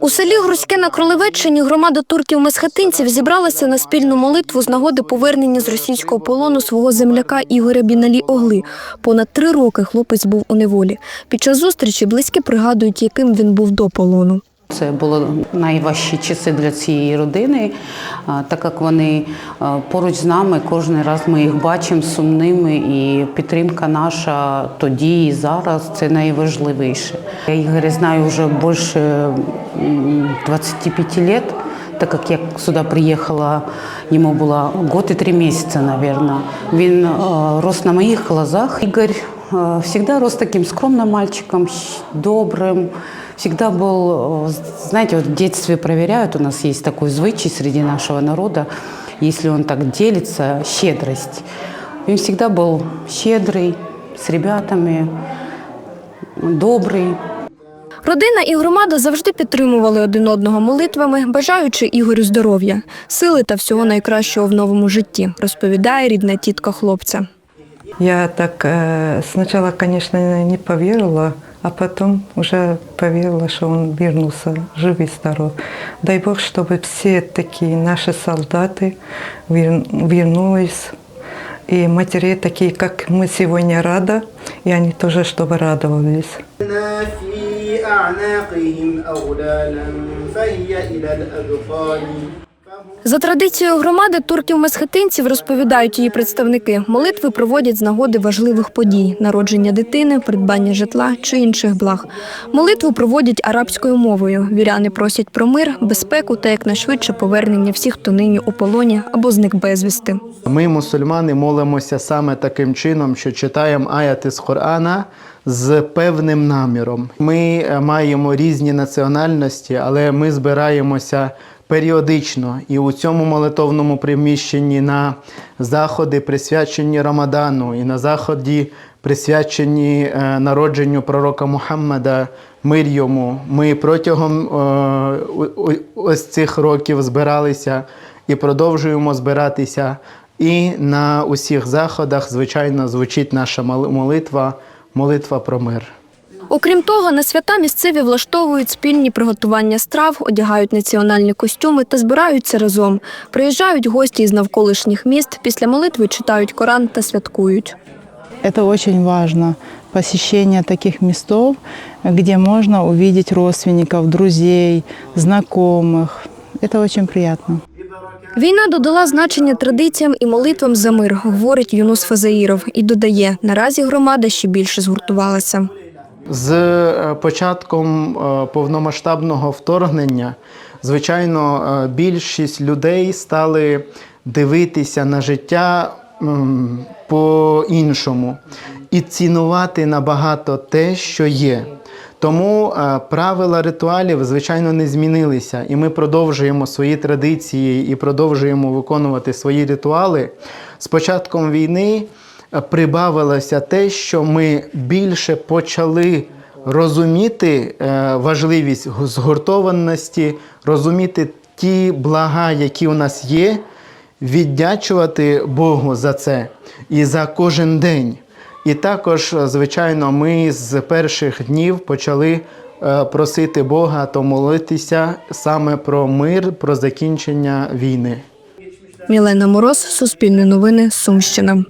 У селі Грузьке на Кролевеччині громада турків-месхетинців зібралася на спільну молитву з нагоди повернення з російського полону свого земляка Ігоря Біналі Огли. Понад три роки хлопець був у неволі. Під час зустрічі близькі пригадують, яким він був до полону. Це були найважчі часи для цієї родини, так як вони поруч з нами, кожен раз ми їх бачимо сумними, і підтримка наша тоді і зараз це найважливіше. Я Ігоря знаю вже більше м, 25 років, так як я сюди приїхала, йому було год і три місяці, мабуть. Він рос на моїх глазах. Ігор завжди рос таким скромним мальчиком, добрим Всегда был, э, знаете, вот в детстве проверяют, у нас есть такой звычай среди нашего народа, если он так делится, щедрость. Он всегда был щедрый, с ребятами, добрый. Родина і громада завжди підтримували один одного молитвами, бажаючи Ігорю здоров'я, сили та всього найкращого в новому житті, розповідає рідна тітка хлопця. Я так э, сначала, конечно, не поверила, а потом уже поверила, что он вернулся жив и здоров. Дай Бог, чтобы все такие наши солдаты вер- вернулись. И матери такие, как мы сегодня рада, и они тоже, чтобы радовались. في أعناقهم أغلالا فهي إلى الأذقان За традицією громади турків-месхетинців розповідають її представники. Молитви проводять з нагоди важливих подій: народження дитини, придбання житла чи інших благ. Молитву проводять арабською мовою. Віряни просять про мир, безпеку та якнайшвидше повернення всіх, хто нині у полоні або зник безвісти. Ми, мусульмани, молимося саме таким чином, що читаємо аяти з Корана з певним наміром. Ми е, маємо різні національності, але ми збираємося періодично і у цьому молитовному приміщенні на заходи, присвячені Рамадану, і на заході, присвячені е, народженню пророка Мухаммада, мир йому. Ми протягом е, ось цих років збиралися і продовжуємо збиратися. І на усіх заходах, звичайно, звучить наша молитва, молитва про мир. Окрім того, на свята місцеві влаштовують спільні приготування страв, одягають національні костюми та збираються разом. Приїжджають гості із навколишніх міст. Після молитви читають Коран та святкують. Это очень важно. Посещение таких местов, где можно увидеть родственников, друзей, знакомых. Это очень приятно. Війна додала значення традиціям і молитвам за мир, говорить Юнус Фазаїров, і додає, наразі громада ще більше згуртувалася. З е, початком е, повномасштабного вторгнення, звичайно, е, більшість людей стали дивитися на життя по-іншому і цінувати набагато те, що є. Тому правила ритуалів, звичайно, не змінилися, і ми продовжуємо свої традиції і продовжуємо виконувати свої ритуали. З початком війни прибавилося те, що ми більше почали розуміти е, важливість згуртованості, розуміти ті блага, які у нас є, віддячувати Богу за це і за кожен день. І також, звичайно, ми з перших днів почали е, просити Бога то молитися саме про мир, про закінчення війни. Мілена Мороз, Суспільне новини, Сумщина.